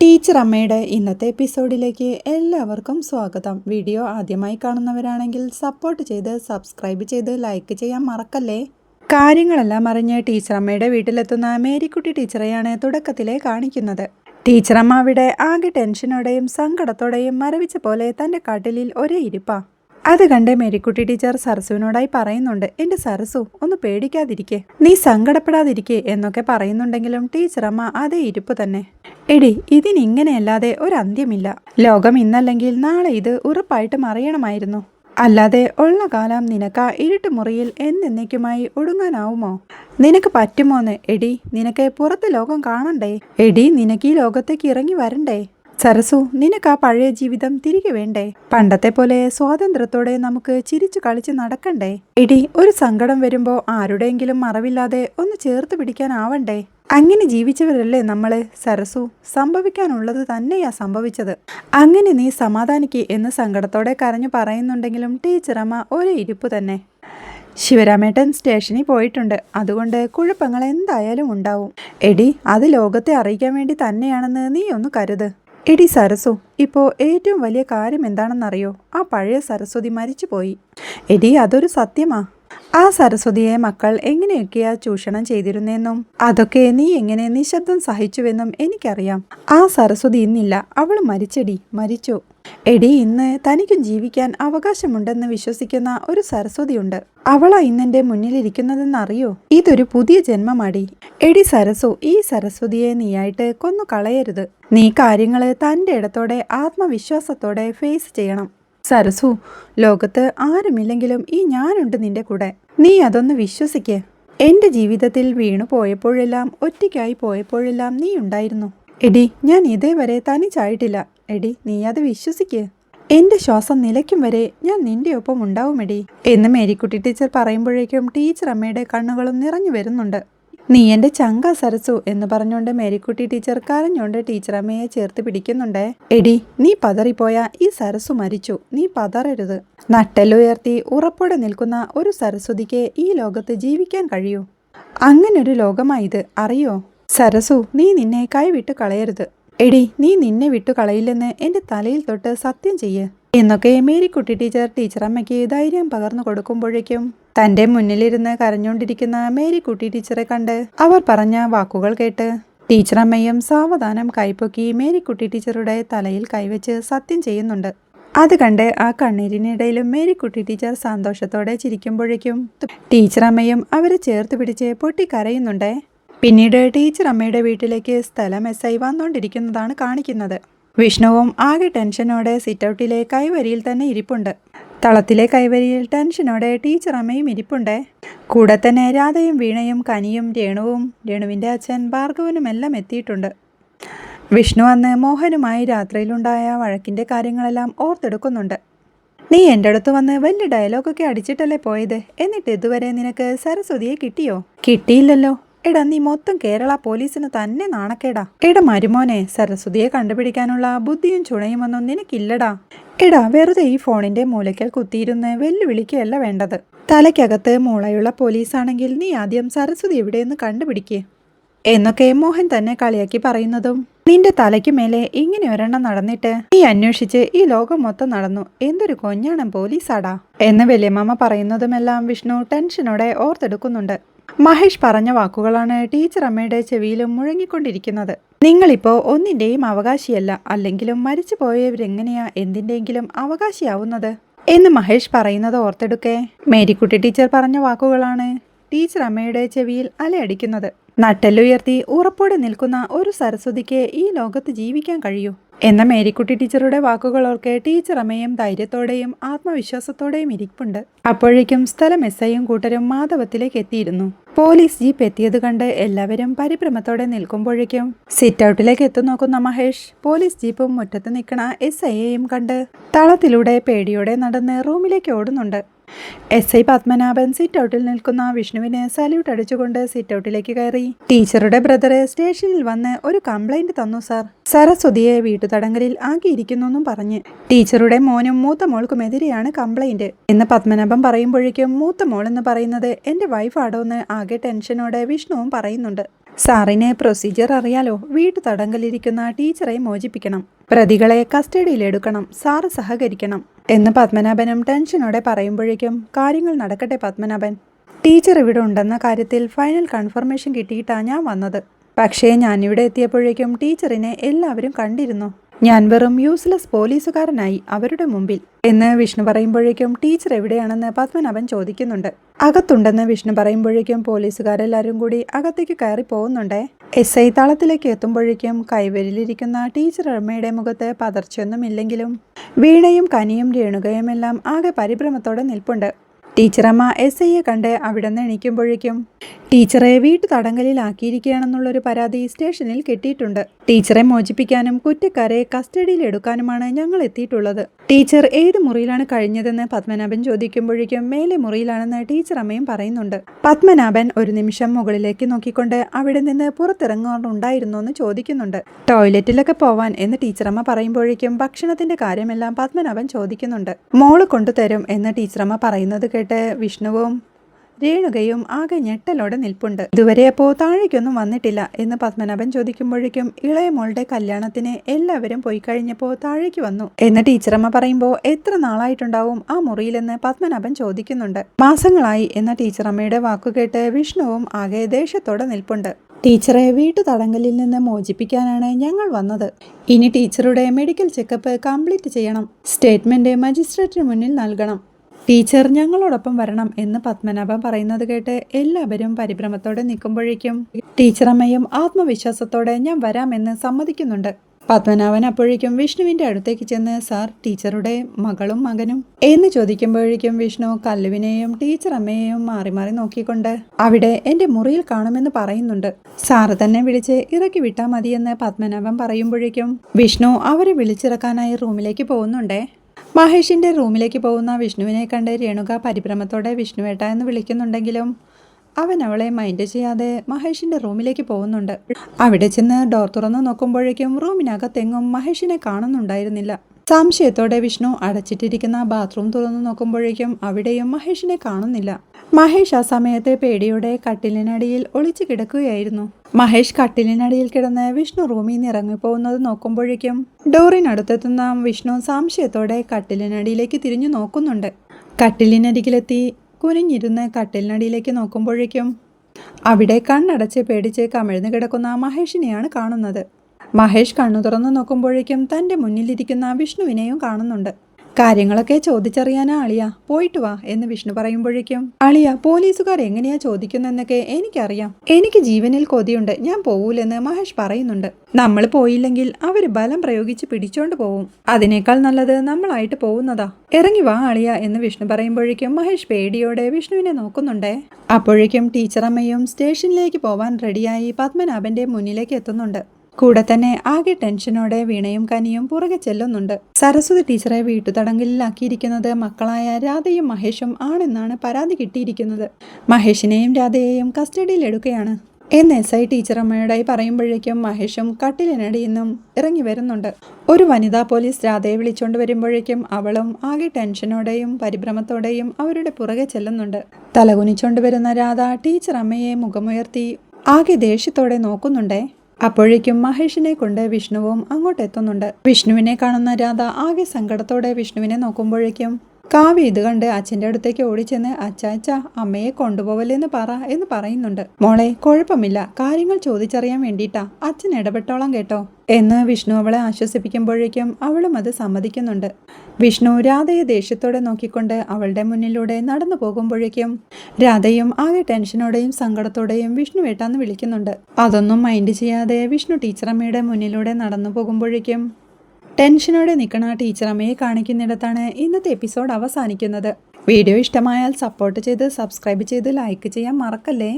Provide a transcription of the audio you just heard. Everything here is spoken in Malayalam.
ടീച്ചർ അമ്മയുടെ ഇന്നത്തെ എപ്പിസോഡിലേക്ക് എല്ലാവർക്കും സ്വാഗതം. വീഡിയോ ആദ്യമായി കാണുന്നവരാണെങ്കിൽ സപ്പോർട്ട് ചെയ്ത് സബ്സ്ക്രൈബ് ചെയ്ത് ലൈക്ക് ചെയ്യാൻ മറക്കല്ലേ? കാര്യങ്ങളെല്ലാം അറിഞ്ഞ് ടീച്ചർ അമ്മയുടെ വീട്ടിലെത്തുന്ന മേരിക്കുട്ടി ടീച്ചറെയാണ് തുടക്കത്തിലെ കാണിക്കുന്നത്. ടീച്ചറമ്മ അവിടെ ആകെ ടെൻഷനോടെയും സങ്കടത്തോടെയും മരവിച്ച പോലെ തന്റെ കാട്ടിലിൽ ഒരേ ഇരിപ്പാ. അത് കണ്ട് മേരിക്കുട്ടി ടീച്ചർ സരസുവിനോടായി പറയുന്നുണ്ട് എന്റെ സരസു ഒന്ന് പേടിക്കാതിരിക്കേ നീ സങ്കടപ്പെടാതിരിക്കേ എന്നൊക്കെ പറയുന്നുണ്ടെങ്കിലും ടീച്ചറമ്മ അതേ ഇരിപ്പ് തന്നെ. എടി ഇതിനിങ്ങനെയല്ലാതെ ഒരു അന്ത്യമില്ല ലോകം ഇന്നല്ലെങ്കിൽ നാളെ ഇത് ഉറപ്പായിട്ടും അറിയണമായിരുന്നു. അല്ലാതെ ഉള്ള കാലം നിനക്ക് ഇരുട്ട് മുറിയിൽ എന്നേക്കുമായി ഒടുങ്ങാനാവുമോ? നിനക്ക് പറ്റുമോന്ന്? എടി നിനക്ക് പുറത്തെ ലോകം കാണണ്ടേ? എടി നിനക്ക് ഈ ലോകത്തേക്ക് ഇറങ്ങി വരണ്ടേ? സരസു നിനക്ക് ആ പഴയ ജീവിതം തിരികെ വേണ്ടേ? പണ്ടത്തെ പോലെ സ്വാതന്ത്ര്യത്തോടെ നമുക്ക് ചിരിച്ചു കളിച്ച് നടക്കണ്ടേ? എടി ഒരു സങ്കടം വരുമ്പോ ആരുടെയെങ്കിലും മറവില്ലാതെ ഒന്ന് ചേർത്ത് പിടിക്കാനാവണ്ടേ? അങ്ങനെ ജീവിച്ചവരല്ലേ നമ്മൾ? സരസു സംഭവിക്കാനുള്ളത് തന്നെയാ സംഭവിച്ചത്. അങ്ങനെ നീ സമാധാനിക്ക് എന്ന് സങ്കടത്തോടെ കരഞ്ഞു പറയുന്നുണ്ടെങ്കിലും ടീച്ചറമ്മ ഒരു ഇരിപ്പ് തന്നെ. ശിവരാമേട്ടൻ സ്റ്റേഷനിൽ പോയിട്ടുണ്ട്. അതുകൊണ്ട് കുഴപ്പങ്ങൾ എന്തായാലും ഉണ്ടാവും. എടി അത് ലോകത്തെ അറിയിക്കാൻ വേണ്ടി തന്നെയാണെന്ന് നീ ഒന്ന് കരുത്. എടി സരസു ഇപ്പോൾ ഏറ്റവും വലിയ കാര്യം എന്താണെന്നറിയോ? ആ പഴയ സരസ്വതി മരിച്ചുപോയി. എടി അതൊരു സത്യമാ. ആ സരസ്വതിയെ മക്കൾ എങ്ങനെയൊക്കെയാ ചൂഷണം ചെയ്തിരുന്നെന്നും അതൊക്കെ നീ എങ്ങനെ നിശബ്ദം സഹിച്ചുവെന്നും എനിക്കറിയാം. ആ സരസ്വതി ഇന്നില്ല. അവൾ മരിച്ചെടി മരിച്ചു? എടി ഇന്ന് തനിക്കും ജീവിക്കാൻ അവകാശമുണ്ടെന്ന് വിശ്വസിക്കുന്ന ഒരു സരസ്വതിയുണ്ട്. അവളാ ഇന്നെന്റെ മുന്നിലിരിക്കുന്നതെന്നറിയോ? ഇതൊരു പുതിയ ജന്മമാടി. എടി സരസു ഈ സരസ്വതിയെ നീയായിട്ട് കൊന്നു കളയരുത്. നീ കാര്യങ്ങൾ തന്റെ ഇടത്തോടെ ആത്മവിശ്വാസത്തോടെ ഫേസ് ചെയ്യണം. സരസു ലോകത്ത് ആരുമില്ലെങ്കിലും ഈ ഞാനുണ്ട് നിന്റെ കൂടെ. നീ അതൊന്ന് വിശ്വസിക്ക്. എന്റെ ജീവിതത്തിൽ വീണു പോയപ്പോഴെല്ലാം ഒറ്റയ്ക്കായി പോയപ്പോഴെല്ലാം നീ ഉണ്ടായിരുന്നു. എടി ഞാൻ ഇതേവരെ തനിച്ചായിട്ടില്ല. എടി നീ അത് വിശ്വസിക്ക്. എന്റെ ശ്വാസം നിലയ്ക്കും വരെ ഞാൻ നിന്റെ ഒപ്പം ഉണ്ടാവുമെടി. എന്ന് മേരിക്കുട്ടി ടീച്ചർ പറയുമ്പോഴേക്കും ടീച്ചർ അമ്മയുടെ കണ്ണുകളും നിറഞ്ഞു വരുന്നുണ്ട്. നീ എന്റെ ചങ്ക സരസു എന്ന് പറഞ്ഞുകൊണ്ട് മേരിക്കുട്ടി ടീച്ചർ കരഞ്ഞുകൊണ്ട് ടീച്ചർ അമ്മയെ ചേർത്ത് പിടിക്കുന്നുണ്ട്. എടി നീ പതറിപ്പോയ ഈ സരസു മരിച്ചു. നീ പതറരുത്. നട്ടലുയർത്തി ഉറപ്പോടെ നിൽക്കുന്ന ഒരു സരസ്വതിക്ക് ഈ ലോകത്ത് ജീവിക്കാൻ കഴിയൂ. അങ്ങനൊരു ലോകമായത് അറിയോ? സരസു നീ നിന്നെ കൈവിട്ട് കളയരുത്. എടി നീ നിന്നെ വിട്ടു കളയില്ലെന്ന് എന്റെ തലയിൽ തൊട്ട് സത്യം ചെയ്യ്. എന്നൊക്കെ മേരിക്കുട്ടി ടീച്ചർ ടീച്ചറമ്മയ്ക്ക് ധൈര്യം പകർന്നു കൊടുക്കുമ്പോഴേക്കും തന്റെ മുന്നിലിരുന്ന് കരഞ്ഞുകൊണ്ടിരിക്കുന്ന മേരിക്കുട്ടി ടീച്ചറെ കണ്ട് അവർ പറഞ്ഞ വാക്കുകൾ കേട്ട് ടീച്ചറമ്മയും സാവധാനം കൈപ്പൊക്കി മേരിക്കുട്ടി ടീച്ചറുടെ തലയിൽ കൈവച്ച് സത്യം ചെയ്യുന്നുണ്ട്. അത് കണ്ട് ആ കണ്ണീരിനിടയിലും മേരിക്കുട്ടി ടീച്ചർ സന്തോഷത്തോടെ ചിരിക്കുമ്പോഴേക്കും ടീച്ചറമ്മയും അവരെ ചേർത്ത് പിടിച്ച് പൊട്ടിക്കരയുന്നുണ്ടേ. പിന്നീട് ടീച്ചർ അമ്മയുടെ വീട്ടിലേക്ക് സ്ഥലം എസ് ഐ വന്നുകൊണ്ടിരിക്കുന്നതാണ് കാണിക്കുന്നത്. വിഷ്ണുവും ആകെ ടെൻഷനോടെ സിറ്റൗട്ടിലെ കൈവരിയിൽ തന്നെ ഇരിപ്പുണ്ട്. തളത്തിലെ കൈവരിയിൽ ടെൻഷനോടെ ടീച്ചർ അമ്മയും ഇരിപ്പുണ്ട്. കൂടെ തന്നെ രാധയും വീണയും കനിയും രേണുവും രേണുവിന്റെ അച്ഛൻ ഭാർഗവനും എല്ലാം എത്തിയിട്ടുണ്ട്. വിഷ്ണു അന്ന് മോഹനുമായി രാത്രിയിലുണ്ടായ വഴക്കിന്റെ കാര്യങ്ങളെല്ലാം ഓർത്തെടുക്കുന്നുണ്ട്. നീ എന്റെ അടുത്ത് വന്ന് വലിയ ഡയലോഗൊക്കെ അടിച്ചിട്ടല്ലേ പോയത്? എന്നിട്ട് ഇതുവരെ നിനക്ക് സരസ്വതിയെ കിട്ടിയോ? കിട്ടിയില്ലല്ലോ. എടാ നീ മൊത്തം കേരള പോലീസിന് തന്നെ നാണക്കേടാ. എടാ മരുമോനെ സരസ്വതിയെ കണ്ടുപിടിക്കാനുള്ള ബുദ്ധിയും ചുണയുമൊന്നും നിനക്കില്ലടാ. എടാ വെറുതെ ഈ ഫോണിന്റെ മൂലയ്ക്കൽ കുത്തിയിരുന്ന് വെല്ലുവിളിക്കുകയല്ല വേണ്ടത്. തലയ്ക്കകത്ത് മൂളയുള്ള പോലീസാണെങ്കിൽ നീ ആദ്യം സരസ്വതി എവിടെയെന്ന് കണ്ടുപിടിക്കേ. എന്നൊക്കെ മോഹൻ തന്നെ കളിയാക്കി പറയുന്നതും. നിന്റെ തലയ്ക്ക് മേലെ ഇങ്ങനെ ഒരെണ്ണം നടന്നിട്ട് നീ അന്വേഷിച്ച് ഈ ലോകം മൊത്തം നടന്നു. എന്തൊരു കൊഞ്ഞാണം പോലീസാടാ. എന്ന് വലിയമ്മ പറയുന്നതുമെല്ലാം വിഷ്ണു ടെൻഷനോടെ ഓർത്തെടുക്കുന്നുണ്ട്. മഹേഷ് പറഞ്ഞ വാക്കുകളാണ് ടീച്ചർ അമ്മയുടെ ചെവിയിലും മുഴങ്ങിക്കൊണ്ടിരിക്കുന്നത്. നിങ്ങളിപ്പോ ഒന്നിന്റെയും അവകാശിയല്ല അല്ലെങ്കിലും മരിച്ചു പോയവരെങ്ങനെയാ എന്തിന്റെങ്കിലും അവകാശിയാവുന്നത്? എന്ന് മഹേഷ് പറയുന്നത് ഓർത്തെടുക്കേ. മേരിക്കുട്ടി ടീച്ചർ പറഞ്ഞ വാക്കുകളാണ് ടീച്ചർ അമ്മയുടെ ചെവിയിൽ അലയടിക്കുന്നത്. നട്ടെല്ലുയർത്തി ഉറപ്പോടെ നിൽക്കുന്ന ഒരു സരസ്വതിക്ക് ഈ ലോകത്ത് ജീവിക്കാൻ കഴിയൂ. എന്ന മേരിക്കുട്ടി ടീച്ചറുടെ വാക്കുകളോർക്ക് ടീച്ചർ അമ്മയും ധൈര്യത്തോടെയും ആത്മവിശ്വാസത്തോടെയും ഇരിപ്പുണ്ട്. അപ്പോഴേക്കും സ്ഥലം എസ് ഐയും കൂട്ടരും മാധവത്തിലേക്ക് എത്തിയിരുന്നു. പോലീസ് ജീപ്പ് എത്തിയത് കണ്ട് എല്ലാവരും പരിഭ്രമത്തോടെ നിൽക്കുമ്പോഴേക്കും സിറ്റ് ഔട്ടിലേക്ക് എത്തുനോക്കുന്ന മഹേഷ് പോലീസ് ജീപ്പും മുറ്റത്ത് നിൽക്കുന്ന എസ് ഐയെയും കണ്ട് തളത്തിലൂടെ പേടിയോടെ നടന്ന് റൂമിലേക്ക് ഓടുന്നുണ്ട്. എസ് ഐ പത്മനാഭൻ സിറ്റ് ഔട്ടിൽ നിൽക്കുന്ന വിഷ്ണുവിനെ സല്യൂട്ട് അടിച്ചുകൊണ്ട് സിറ്റ് ഔട്ടിലേക്ക് കയറി. ടീച്ചറുടെ ബ്രദറെ സ്റ്റേഷനിൽ വന്ന് ഒരു കംപ്ലൈന്റ് തന്നു സാർ സരസ്വതിയെ വീട്ടുതടങ്കലിൽ ആക്കിയിരിക്കുന്നു പറഞ്ഞ്. ടീച്ചറുടെ മോനും മൂത്ത മോൾക്കുമെതിരെയാണ് കംപ്ലൈന്റ് എന്ന് പത്മനാഭൻ പറയുമ്പോഴേക്കും മൂത്ത മോൾ എന്ന് പറയുന്നത് എന്റെ വൈഫാടോ എന്ന് ആകെ ടെൻഷനോടെ വിഷ്ണുവും പറയുന്നുണ്ട്. സാറിന് പ്രൊസീജിയർ അറിയാലോ. വീട്ടു തടങ്കലിരിക്കുന്ന ടീച്ചറെ മോചിപ്പിക്കണം. പ്രതികളെ കസ്റ്റഡിയിലെടുക്കണം സാറ് സഹകരിക്കണം. എന്ന് പത്മനാഭനും ടെൻഷനോടെ പറയുമ്പോഴേക്കും കാര്യങ്ങൾ നടക്കട്ടെ പത്മനാഭൻ. ടീച്ചർ ഇവിടെ ഉണ്ടെന്ന കാര്യത്തിൽ ഫൈനൽ കൺഫർമേഷൻ കിട്ടിയിട്ടാണ് ഞാൻ വന്നത്. പക്ഷേ ഞാനിവിടെ എത്തിയപ്പോഴേക്കും ടീച്ചറിനെ എല്ലാവരും കണ്ടിരുന്നു. ഞാൻ വെറും യൂസ്ലെസ് പോലീസുകാരനായി അവരുടെ മുമ്പിൽ. എന്ന് വിഷ്ണു പറയുമ്പോഴേക്കും ടീച്ചർ എവിടെയാണെന്ന് പത്മനാഭൻ ചോദിക്കുന്നുണ്ട്. അകത്തുണ്ടെന്ന് വിഷ്ണു പറയുമ്പോഴേക്കും പോലീസുകാരെല്ലാവരും കൂടി അകത്തേക്ക് കയറി പോകുന്നുണ്ടേ. എസ് ഐ താളത്തിലേക്ക് എത്തുമ്പോഴേക്കും കൈവരിലിരിക്കുന്ന ടീച്ചർ അമ്മയുടെ മുഖത്ത് പതർച്ചയൊന്നുമില്ലെങ്കിലും വീണയും കനിയും രേണുകയും എല്ലാം ആകെ പരിഭ്രമത്തോടെ നിൽപ്പുണ്ട്. ടീച്ചറമ്മ എസ് ഐയെ കണ്ട് അവിടെ നിന്ന് എണീക്കുമ്പോഴേക്കും ടീച്ചറെ വീട്ടു തടങ്കലിലാക്കിയിരിക്കുകയാണെന്നുള്ളൊരു പരാതി സ്റ്റേഷനിൽ കിട്ടിയിട്ടുണ്ട്. ടീച്ചറെ മോചിപ്പിക്കാനും കുറ്റക്കാരെ കസ്റ്റഡിയിൽ എടുക്കാനുമാണ് ഞങ്ങൾ എത്തിയിട്ടുള്ളത് ടീച്ചർ ഏത് മുറിയിലാണ് കഴിഞ്ഞതെന്ന് പത്മനാഭൻ ചോദിക്കുമ്പോഴേക്കും മേലെ മുറിയിലാണെന്ന് ടീച്ചർ അമ്മയും പറയുന്നുണ്ട്. പത്മനാഭൻ ഒരു നിമിഷം മുകളിലേക്ക് നോക്കിക്കൊണ്ട് അവിടെ നിന്ന് പുറത്തിറങ്ങാറുണ്ടായിരുന്നോ എന്ന് ചോദിക്കുന്നുണ്ട്. ടോയ്ലറ്റിലൊക്കെ പോവാൻ എന്ന് ടീച്ചറമ്മ പറയുമ്പോഴേക്കും ഭക്ഷണത്തിന്റെ കാര്യമെല്ലാം പത്മനാഭൻ ചോദിക്കുന്നുണ്ട്. മോൾ കൊണ്ടുതരും എന്ന് ടീച്ചറമ്മ പറയുന്നത് കേട്ട് വിഷ്ണുവും രേണുകയും ആകെ ഞെട്ടലോടെ നിൽപ്പുണ്ട്. ഇതുവരെ അപ്പോ താഴേക്കൊന്നും വന്നിട്ടില്ല എന്ന് പത്മനാഭൻ ചോദിക്കുമ്പോഴേക്കും ഇളയ മോളുടെ കല്യാണത്തിന് എല്ലാവരും പോയി കഴിഞ്ഞപ്പോൾ താഴേക്ക് വന്നു. എന്ന് ടീച്ചറമ്മ പറയുമ്പോൾ എത്ര നാളായിട്ടുണ്ടാവും ആ മുറിയിലെന്ന് പത്മനാഭൻ ചോദിക്കുന്നുണ്ട്. മാസങ്ങളായി എന്ന ടീച്ചറമ്മയുടെ വാക്കുകേട്ട് വിഷ്ണുവും ആകെ ദേഷ്യത്തോടെ നിൽപ്പുണ്ട്. ടീച്ചറെ വീട്ടു തടങ്കലിൽ നിന്ന് മോചിപ്പിക്കാനാണ് ഞങ്ങൾ വന്നത്. ഇനി ടീച്ചറുടെ മെഡിക്കൽ ചെക്കപ്പ് കംപ്ലീറ്റ് ചെയ്യണം. സ്റ്റേറ്റ്മെന്റ് മജിസ്ട്രേറ്റിന് മുന്നിൽ നൽകണം. ടീച്ചർ ഞങ്ങളോടൊപ്പം വരണം എന്ന് പത്മനാഭൻ പറയുന്നത് കേട്ട് എല്ലാവരും പരിഭ്രമത്തോടെ നിൽക്കുമ്പോഴേക്കും ടീച്ചറമ്മയും ആത്മവിശ്വാസത്തോടെ ഞാൻ വരാമെന്ന് സമ്മതിക്കുന്നുണ്ട്. പത്മനാഭൻ അപ്പോഴേക്കും വിഷ്ണുവിന്റെ അടുത്തേക്ക് ചെന്ന് സാർ ടീച്ചറുടെ മകളും മകനും? എന്ന് ചോദിക്കുമ്പോഴേക്കും വിഷ്ണു കല്ലുവിനെയും ടീച്ചർ അമ്മയെയും മാറി മാറി നോക്കിക്കൊണ്ട് അവിടെ എന്റെ മുറിയിൽ കാണുമെന്ന് പറയുന്നുണ്ട്. സാറ് തന്നെ വിളിച്ച് ഇറക്കി വിട്ടാൽ മതിയെന്ന് പത്മനാഭൻ പറയുമ്പോഴേക്കും വിഷ്ണു അവരെ വിളിച്ചിറക്കാനായി റൂമിലേക്ക് പോകുന്നുണ്ടേ? മഹേഷിന്റെ റൂമിലേക്ക് പോകുന്ന വിഷ്ണുവിനെ കണ്ട് രേണുക പരിഭ്രമത്തോടെ വിഷ്ണുവേട്ട എന്ന് വിളിക്കുന്നുണ്ടെങ്കിലും അവൻ അവളെ മൈൻഡ് ചെയ്യാതെ മഹേഷിന്റെ റൂമിലേക്ക് പോകുന്നുണ്ട്. അവിടെ ചെന്ന് ഡോർ തുറന്നു നോക്കുമ്പോഴേക്കും റൂമിനകത്തെങ്ങും മഹേഷിനെ കാണുന്നുണ്ടായിരുന്നില്ല. സംശയത്തോടെ വിഷ്ണു അടച്ചിട്ടിരിക്കുന്ന ബാത്റൂം തുറന്നു നോക്കുമ്പോഴേക്കും അവിടെയും മഹേഷിനെ കാണുന്നില്ല. മഹേഷ് ആ സമയത്തെ പേടിയോടെ കട്ടിലിനടിയിൽ ഒളിച്ചു കിടക്കുകയായിരുന്നു. മഹേഷ് കട്ടിലിനടിയിൽ കിടന്ന് വിഷ്ണു റൂമിൽ നിന്ന് ഇറങ്ങിപ്പോകുന്നത് നോക്കുമ്പോഴേക്കും ഡോറിനടുത്തെത്തുന്ന വിഷ്ണു സംശയത്തോടെ കട്ടിലിനടിയിലേക്ക് തിരിഞ്ഞു നോക്കുന്നുണ്ട്. കട്ടിലിനരികിലെത്തി കുനിഞ്ഞിരുന്ന് കട്ടിലിനടിയിലേക്ക് നോക്കുമ്പോഴേക്കും അവിടെ കണ്ണടച്ച് പേടിച്ച് കമിഴ്ന്നു കിടക്കുന്ന മഹേഷിനെയാണ് കാണുന്നത്. മഹേഷ് കണ്ണു തുറന്നു നോക്കുമ്പോഴേക്കും തന്റെ മുന്നിലിരിക്കുന്ന വിഷ്ണുവിനെയും കാണുന്നുണ്ട്. കാര്യങ്ങളൊക്കെ ചോദിച്ചറിയാനാ അളിയ. പോയിട്ട് വാ എന്ന് വിഷ്ണു പറയുമ്പോഴേക്കും അളിയ പോലീസുകാർ എങ്ങനെയാ ചോദിക്കുന്നതെന്നൊക്കെ എനിക്കറിയാം. എനിക്ക് ജീവനിൽ കൊതിയുണ്ട്. ഞാൻ പോവൂലെന്ന് മഹേഷ് പറയുന്നുണ്ട്. നമ്മൾ പോയില്ലെങ്കിൽ അവർ ബലം പ്രയോഗിച്ച് പിടിച്ചോണ്ട് പോവും. അതിനേക്കാൾ നല്ലത് നമ്മളായിട്ട് പോകുന്നതാ. ഇറങ്ങി വാ അളിയ എന്ന് വിഷ്ണു പറയുമ്പോഴേക്കും മഹേഷ് പേടിയോടെ വിഷ്ണുവിനെ നോക്കുന്നുണ്ടേ. അപ്പോഴേക്കും ടീച്ചറമ്മയും സ്റ്റേഷനിലേക്ക് പോവാൻ റെഡിയായി പത്മനാഭന്റെ മുന്നിലേക്ക് എത്തുന്നുണ്ട്. കൂടെ തന്നെ ആകെ ടെൻഷനോടെ വീണയും കനിയും പുറകെ ചെല്ലുന്നുണ്ട്. സരസ്വതി ടീച്ചറെ വീട്ടുതടങ്കലിലാക്കിയിരിക്കുന്നത് മക്കളായ രാധയും മഹേഷും ആണെന്നാണ് പരാതി കിട്ടിയിരിക്കുന്നത്. മഹേഷിനെയും രാധയെയും കസ്റ്റഡിയിൽ എടുക്കുകയാണ്. എന്ന് എസ് ഐ ടീച്ചറമ്മയോടായി പറയുമ്പോഴേക്കും മഹേഷും കട്ടിലിനടിയിൽ നിന്നും ഇറങ്ങി വരുന്നുണ്ട്. ഒരു വനിതാ പോലീസ് രാധയെ വിളിച്ചുകൊണ്ട് വരുമ്പോഴേക്കും അവളും ആകെ ടെൻഷനോടെയും പരിഭ്രമത്തോടെയും അവരുടെ പുറകെ ചെല്ലുന്നുണ്ട്. തലകുനിച്ചുകൊണ്ട് വരുന്ന രാധ ടീച്ചർ അമ്മയെ മുഖമുയർത്തി ആകെ ദേഷ്യത്തോടെ നോക്കുന്നുണ്ടേ. അപ്പോഴേക്കും മഹേഷിനെ കൊണ്ട് വിഷ്ണുവും അങ്ങോട്ട് എത്തുന്നുണ്ട് വിഷ്ണുവിനെ കാണുന്ന രാധ ആകെ സങ്കടത്തോടെ വിഷ്ണുവിനെ നോക്കുമ്പോഴേക്കും കാവ്യ ഇത് കണ്ട് അച്ഛന്റെ അടുത്തേക്ക് ഓടിച്ചെന്ന് അച്ചാച്ച അമ്മയെ കൊണ്ടുപോവല്ലെന്ന് പറ എന്ന് പറയുന്നുണ്ട്. മോളെ കുഴപ്പമില്ല. കാര്യങ്ങൾ ചോദിച്ചറിയാൻ വേണ്ടിയിട്ടാ. അച്ഛൻ ഇടപെട്ടോളാം കേട്ടോ. എന്ന് വിഷ്ണു അവളെ ആശ്വസിപ്പിക്കുമ്പോഴേക്കും അവളും അത് സമ്മതിക്കുന്നുണ്ട്. വിഷ്ണു രാധയെ ദേഷ്യത്തോടെ നോക്കിക്കൊണ്ട് അവളുടെ മുന്നിലൂടെ നടന്നു പോകുമ്പോഴേക്കും രാധയും ആകെ ടെൻഷനോടെയും സങ്കടത്തോടെയും വിഷ്ണു വേട്ടാന്ന് വിളിക്കുന്നുണ്ട്. അതൊന്നും മൈൻഡ് ചെയ്യാതെ വിഷ്ണു ടീച്ചറമ്മയുടെ മുന്നിലൂടെ നടന്നു പോകുമ്പോഴേക്കും ടെൻഷനോടെ നിൽക്കണ ടീച്ചറമ്മയെ കാണിക്കുന്നിടത്താണ് ഇന്നത്തെ എപ്പിസോഡ് അവസാനിക്കുന്നത്. വീഡിയോ ഇഷ്ടമായാൽ സപ്പോർട്ട് ചെയ്ത് സബ്സ്ക്രൈബ് ചെയ്ത് ലൈക്ക് ചെയ്യാൻ മറക്കല്ലേ?